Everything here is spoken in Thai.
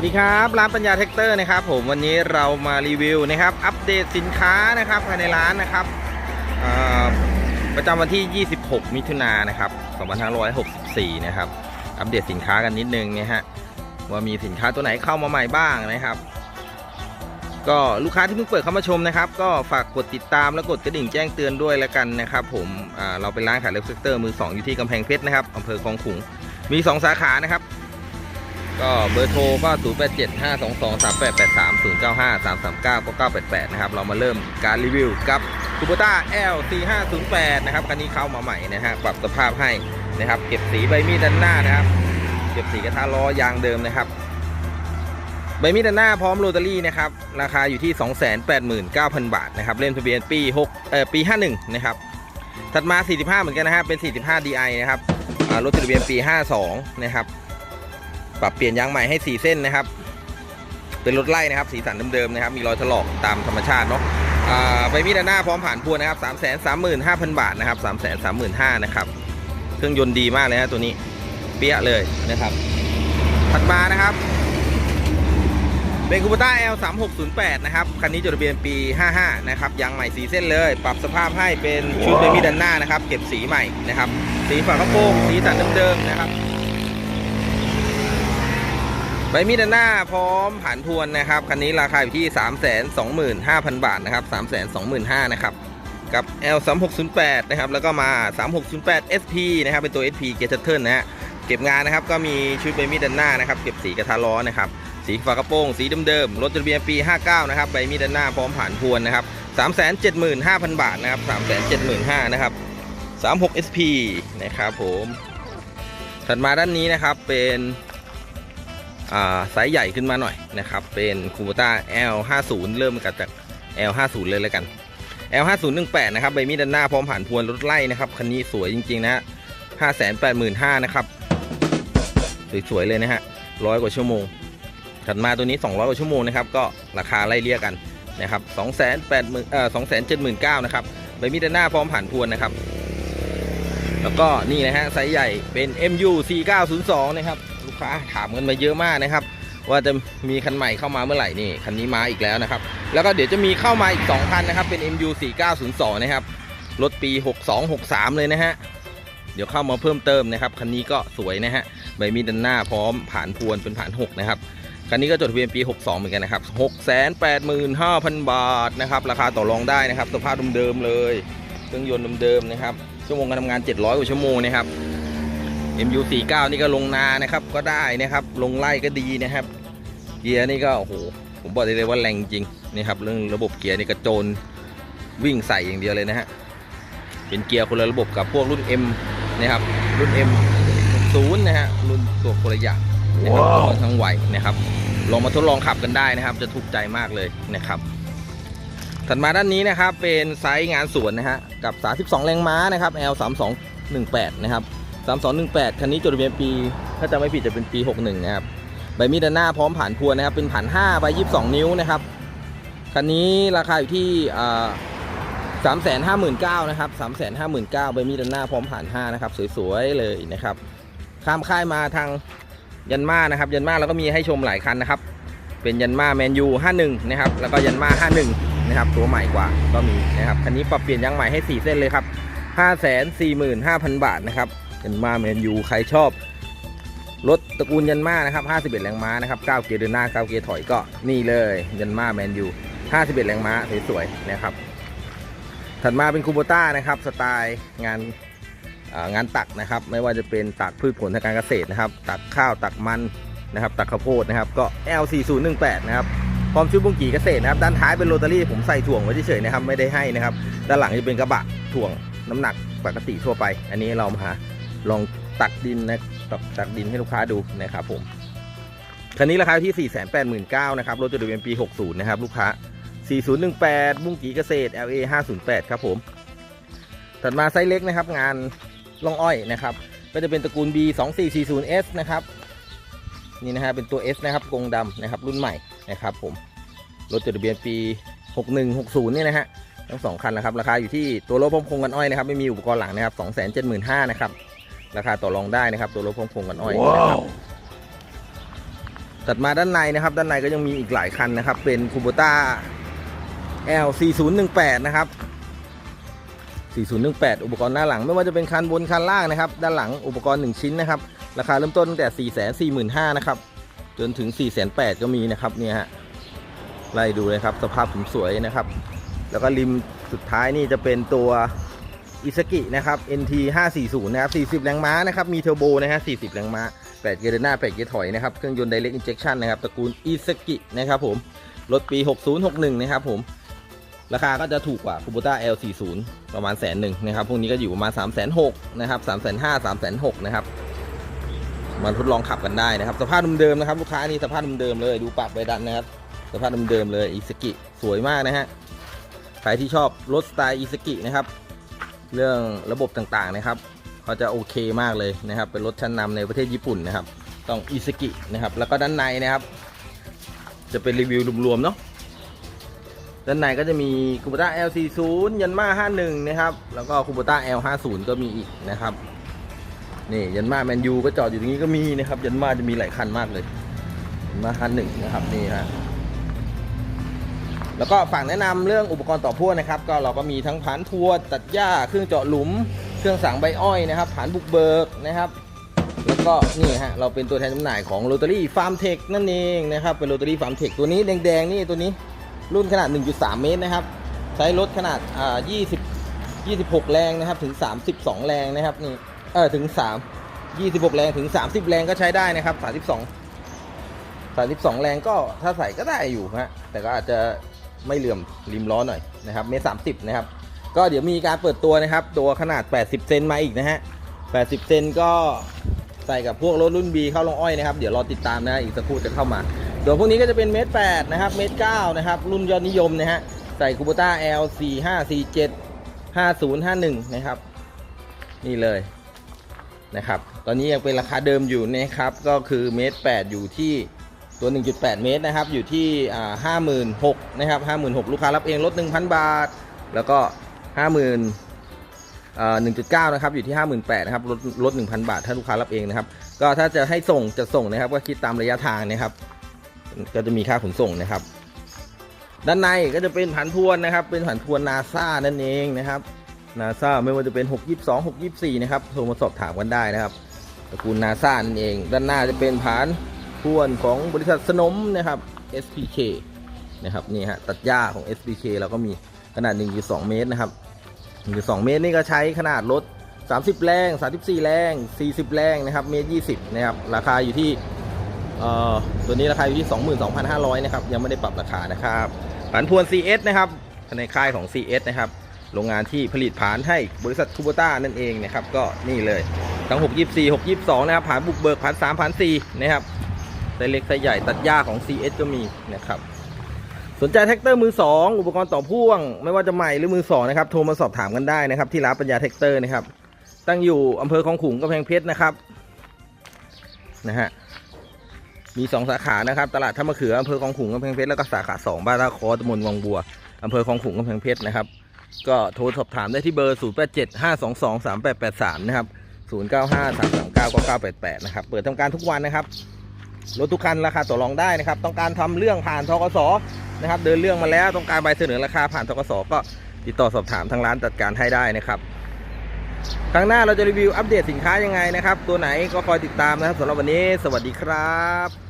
วัสดีครับ ร้านปัญญาแท็กเตอร์นะครับ ผมวันนี้เรามารีวิวนะครับ อัปเดตสินค้านะครับภายในร้านนะครับประจำวันที่ 26 มิถุนายนนะครับ2564 นะครับ อัปเดตสินค้ากันนิดนึงนะฮะว่ามีสินค้าตัวไหนเข้ามาใหม่บ้างนะครับ ก็ลูกค้าที่เพิ่งเปิดเข้ามาชมนะครับ ก็ฝากกดติดตามและกดกระดิ่งแจ้งเตือนด้วยแล้วกันนะครับ ผมเราเป็นร้านขายเล็บเซกเตอร์มือสองอยู่ที่กำแพงเพชรนะครับอำเภอคลองขุงมี 2 สาขานะครับ ก็เบอร์โทรก็ 0 8 7 5 2 2 3 8 8 3 0 9 5 3 3 9 9 9 8 8 นะครับ เรามาเริ่มการรีวิวกับคูโบต้า L 4 5 0 8นะครับ คันนี้เข้ามาใหม่นะฮะ ปรับสภาพให้นะครับ เก็บสีใบมีดด้านหน้านะครับ เก็บสีกระทะล้อยางเดิมนะครับ ใบมีดด้านหน้าพร้อมโรตารี่นะครับ ราคาอยู่ที่ 289,000 บาทนะครับ เล่มทะเบียนปี6เอ่อปี 51 นะครับ ถัดมา 45 เหมือนกันนะฮะ เป็น 45 DI นะครับ รถทะเบียนปี 52 นะครับ ปรับเปลี่ยนยางใหม่ให้4เส้นนะครับ เป็นรถไล่นะครับ สีสันเดิมๆนะครับ มีรอยถลอกตามธรรมชาติเนาะอ่าใบมีดด้านหน้าพร้อมผ่านพวนนะครับ3 3 5 0 0 0บาทนะครับ3 3 5 0 0 0นะครับ เครื่องยนต์ดีมากเลยนะตัวนี้ เปี้ยเลยนะครับ ถัดมานะครับเป็นคูปต้า L 3 6 0 8นะครับ คันนี้จดทะเบียนปี 55 นะครับ ยางใหม่สีเส้นเลย ปรับสภาพให้เป็นชุดเบมีด้านหน้านะครับ เก็บสีใหม่นะครับ สีฝากระโปรง สีสันเดิมๆนะครับ ใบมีดด้านหน้าพร้อมผ่านพวนนะครับ คันนี้ราคาอยู่ที่ 3 2 5 0 0 0 บาทนะครับ 3 2 5 0 0 0นะครับ กับ L 3 6 0 8 นะครับ แล้วก็มา 3 6 0 8 SP นะครับ เป็นตัว SP เกียร์เทิร์นะฮะ เก็บงานนะครับ ก็มีชุดใบมีดด้านหน้านะครับ เก็บสีกระทะล้อนะครับ สีฝากระโปรง สีเดิมๆ รถทะเบียนปี 59 นะครับ ใบมีดด้านหน้าพร้อมผ่านพวนนะครับ 375,000 บาทนะครับ 375,000นะครับ 36 SP นะครับผม ถัดมาด้านนี้นะครับ เป็น ไซส์ใหญ่ขึ้นมาหน่อยนะครับ เป็นคูโบต้า L50 เริ่มกันจาก L50 เลยแล้วกัน L5018 นะครับใบมีดด้านหน้าพร้อมผ่านพวนรถไล่นะครับ คันนี้สวยจริง ๆ นะฮะ585,000 นะครับ สวย ๆ เลยนะฮะร้อยกว่าชั่วโมง ถัดมาตัวนี้ 200 กว่าชั่วโมงนะครับ ก็ราคาไล่เลี่ยกันนะครับ280,000เอ่อ279,000นะครับใบมีดด้านหน้าพร้อมผ่านพวนนะครับ แล้วก็นี่นะฮะไซส์ใหญ่เป็น MU 4902 นะครับ ค้าถามกันมาเยอะมากนะครับ ว่าจะมีคันใหม่เข้ามาเมื่อไหร่นี่คันนี้มาอีกแล้วนะครับ แล้วก็เดี๋ยวจะมีเข้ามาอีก2คันนะครับเป็น MU 4902นะครับรถปี 62 63 เลยนะฮะเดี๋ยวเข้ามาเพิ่มเติมนะครับคันนี้ก็สวยนะฮะใบมีดด้านหน้าพร้อมผ่านพวนเป็นผ่าน6นะครับคันนี้ก็จดทะเบียนปี 62 เหมือนกันนะครับ 685,000 บาทนะครับ ราคาต่อรองได้นะครับ สภาพเดิมๆเลย เครื่องยนต์เดิมๆนะครับ ชั่วโมงการทำงาน 700 กว่าชั่วโมงนะครับ MU49 นี่ก็ลงนานะครับ ก็ได้นะครับ ลงไล่ก็ดีนะครับ เกียร์นี่ก็โอ้โหผมบอกได้เลยว่าแรงจริงนี่ครับเรื่องระบบเกียร์นี่กระโจนวิ่งใส่อย่างเดียวเลยนะฮะเป็นเกียร์คนละระบบกับพวกรุ่น M นะครับ รุ่น M 0นะฮะรุ่นตัวคนละอย่างนะครับค่อนข้างไวนะครับลองมาทดลองขับกันได้นะครับ จะถูกใจมากเลยนะครับถัดมาด้านนี้นะครับเป็นไซส์งานสวนนะฮะกับ 32 แรงม้านะครับ L 3218 นะครับ 3218 คันนี้จดทะเบียนปี ถ้าจำไม่ผิดจะเป็นปี 61 นะครับ ใบมีดด้านหน้าพร้อมผ่านพวนนะครับ เป็นผ่าน5ใบ22 นิ้วนะครับ คันนี้ราคาอยู่ที่สามแสนห้าหมื่นเก้านะครับสามแสนห้าหมื่นเก้าใบมีดด้านหน้าพร้อมผ่านห้านะครับ สวยๆเลยนะครับ ข้ามค่ายมาทางยันมานะครับ ยันมาเราก็มีให้ชมหลายคันนะครับ เป็นยันมาแมนยู51นะครับ แล้วก็ยันมา51นะครับ ตัวใหม่กว่าก็มีนะครับ คันนี้ปรับเปลี่ยนยางใหม่ให้4เส้นเลยครับ545,000บาทนะครับ ยันมาแมนยูใครชอบรถตระกูลยันมานะครับ 51 แรงม้านะครับ 9 เกียร์เดินหน้า 9 เกียร์ถอยก็นี่เลย ยันมาแมนยู 51 แรงม้าสวยๆนะครับ ถัดมาเป็นคูโบต้านะครับ สไตล์งานงานตักนะครับ ไม่ว่าจะเป็นตักพืชผลทางการเกษตรนะครับ ตักข้าวตักมันนะครับ ตักข้าวโพดนะครับ ก็ L4018 นะครับพร้อมชุดบุ้งกี่เกษตรนะครับ ด้านท้ายเป็นโรตารี่ผมใส่ถ่วงไว้เฉยๆนะครับ ไม่ได้ให้นะครับ ด้านหลังจะเป็นกระบะถ่วงน้ำหนักปกติทั่วไป อันนี้เรามา ลองตักดินนะตักตักดินให้ลูกค้าดูนะครับผมคันนี้ราคาอยู่ที่ 489,000นะครับรถจดทะเบียนปี 60 นะครับ ลูกค้า 4018 บุ้งกีเกษตร LA 508 ครับผม ถัดมาไซส์เล็กนะครับ งานล่องอ้อยนะครับ ก็จะเป็นตระกูล B 2440S นะครับ นี่นะฮะเป็นตัว S นะครับกรงดำนะครับ รุ่นใหม่นะครับผม รถจดทะเบียนปี 61 60 เนี่ยนะฮะทั้งสองคันนะครับ ราคาอยู่ที่ตัวรถพร้อมคงกันอ้อยนะครับ ไม่มีอุปกรณ์หลังนะครับ 275,000นะครับ ราคาต่อรองได้นะครับ ตัวรถพร้อมโครงกันอ้อยนะครับถตัดมาด้านในนะครับ ด้านในก็ยังมีอีกหลายคันนะครับ เป็นคูโบต้า L 4018 นะครับ 4018 อุปกรณ์หน้าหลัง ไม่ว่าจะเป็นคันบนคันล่างนะครับ ด้านหลังอุปกรณ์ 1 ชิ้นนะครับ ราคาเริ่มต้นตั้งแต่ 445,000นะครับ จนถึง 408,000ก็มีนะครับ เนี่ยฮะ ไล่ดูเลยครับ สภาพผมสวยนะครับ แล้วก็ริมสุดท้ายนี่จะเป็นตัว อิสกินะครับ NT 540นะครับ40 แรงม้านะครับ มีเทอร์โบนะฮะ40 แรงม้า 8 เกียร์หน้า 8 เกียร์ถอยนะครับ เครื่องยนต์ Direct Injection นะครับ ตระกูลอิสกินะครับผม รถปี 6061 นะครับผม ราคาก็จะถูกกว่า Kubota L40 ประมาณแสนหนึ่งนะครับ พวกนี้ก็อยู่ประมาณ 3 6 0 0 0นะครับ3 5 0 0 0 3 6 0 0นะครับ มาทดลองขับกันได้นะครับ สภาพเดิมๆนะครับ ลูกค้านี่สภาพเดิมๆเลย ดูปากใบดันนะครับ สภาพเดิมๆเลยอิสกิ สวยมากนะฮะ ใครที่ชอบรถสไตล์อิสกินะครับ เรื่องระบบต่างๆนะครับเขาจะโอเคมากเลยนะครับ เป็นรถชั้นนำในประเทศญี่ปุ่นนะครับ ต้องอิสกินะครับ แล้วก็ด้านในนะครับ จะเป็นรีวิวรวมๆเนาะด้านในก็จะมี Kubota L40 ยันมา51 นะครับ แล้วก็ Kubota L50 ก็มีอีกนะครับ นี่ยันมาแมนยูก็จอดอยู่ตรงนี้ก็มีนะครับ ยันมาจะมีหลายคันมากเลยยันมา51นะครับนี่ฮะ แล้วก็ฝากแนะนำเรื่องอุปกรณ์ต่อพ่วงนะครับ ก็เราก็มีทั้งผานทัวตัดหญ้าเครื่องเจาะหลุม เครื่องสังใบอ้อยนะครับผานบุกเบิกนะครับแล้วก็นี่ฮะเราเป็นตัวแทนจำหน่ายของโรตารี่ฟาร์มเทคนั่นเองนะครับเป็นโรตารี่ฟาร์มเทคตัวนี้แดงๆนี่ตัวนี้รุ่นขนาด 1.3 เมตรนะครับ ใช้รถขนาดอ่า20 26 แรงนะครับถึง 32 แรงนะครับนี่เออถึง 3 26 แรงถึง 30 แรงก็ใช้ได้นะครับ 32 32 แรงก็ถ้าใส่ก็ได้อยู่ฮะแต่ก็อาจจะ ไม่เหลื่อมริมล้อหน่อยนะครับเมตรสามสิบนะครับ ก็เดี๋ยวมีการเปิดตัวนะครับ ตัวขนาด 80 เซนมาอีกนะฮะ 80 เซนก็ใส่กับพวกรถรุ่น B เข้าลงอ้อยนะครับ เดี๋ยวรอติดตามนะอีกสักครู่จะเข้ามาส่วนพวกนี้ก็จะเป็นเมตร8นะครับ เมตร9นะครับ รุ่นยอดนิยมนะฮะ ใส่คูโบต้า L 4 5 4 7 5051นย์ห้าหนึ่งนะครับ นี่เลยนะครับ ตอนนี้ยังเป็นราคาเดิมอยู่นะครับ ก็คือเมตร8อยู่ที่ ตัว 1.8 เมตรนะครับ อยู่ที่อ่า56,000นะครับ56,000ลูกค้ารับเองลด 1,000 บาท แล้วก็50,000เอ่อ1.9นะครับ อยู่ที่58,000นะครับ ลดลด1,000บาท ถ้าลูกค้ารับเองนะครับ ก็ถ้าจะให้ส่งจะส่งนะครับ ก็คิดตามระยะทางนะครับ ก็จะมีค่าขนส่งนะครับ ด้านในก็จะเป็นผันทวนนะครับ เป็นผันทวนนาซานั่นเองนะครับนาซาไม่ว่าจะเป็น 622 624 นะครับ โทรมาสอบถามกันได้นะครับตระกูลนาซานั่นเอง ด้านหน้าจะเป็นผัน ทวนของบริษัทสนมนะครับ SPK นะครับนี่ฮะตัดหญ้าของ SPK เราก็มีขนาด 1.2 เมตรนะครับ 1.2 เมตรนี่ก็ใช้ขนาดรถ 30 แรง 34 แรง 40 แรงนะครับเมตร 20 นะครับ ราคาอยู่ที่เอ่อตัวนี้ราคาอยู่ที่ 22,500 นะครับ ยังไม่ได้ปรับราคานะครับผันพวน CS นะครับในค่ายของ CS นะครับโรงงานที่ผลิตผานให้บริษัทคูโบต้านั่นเองนะครับ ก็นี่เลยทั้ง 624 622 นะครับผานบุกเบิกผาน3ผาน4นะครับ ไซส์เล็กไซส์ใหญ่ตัดหญ้าของ CS ก็มีนะครับสนใจแท็กเตอร์มือ 2 อุปกรณ์ต่อพ่วง ไม่ว่าจะใหม่หรือมือ 2 นะครับ โทรมาสอบถามกันได้นะครับ ที่ร้านปัญญาแท็กเตอร์นะครับ ตั้งอยู่อำเภอคลองขุงกำแพงเพชรนะครับนะฮะมี 2 สาขานะครับ ตลาดท่ามะเขืออำเภอคลองขุงกำแพงเพชรแล้วก็สาขา 2 บ้านท่าคอตำบลวังบัวอำเภอคลองขุงกำแพงเพชรนะครับ ก็โทรสอบถามได้ที่เบอร์ 0 8 7 5 2 2 3 8 8 3 นะครับ 0 9 5 3 3 9 9 9 8 8 นะครับ เปิดทำการทุกวันนะครับ รถทุกคันราคาต่อรองได้นะครับ ต้องการทำเรื่องผ่านทกศนะครับ เดินเรื่องมาแล้วต้องการใบเสนอราคาผ่านทกศก็ติดต่อสอบถามทางร้านจัดการให้ได้นะครับครั้งหน้าเราจะรีวิวอัปเดตสินค้ายังไงนะครับ ตัวไหนก็คอยติดตามนะครับสำหรับวันนี้ สวัสดีครับ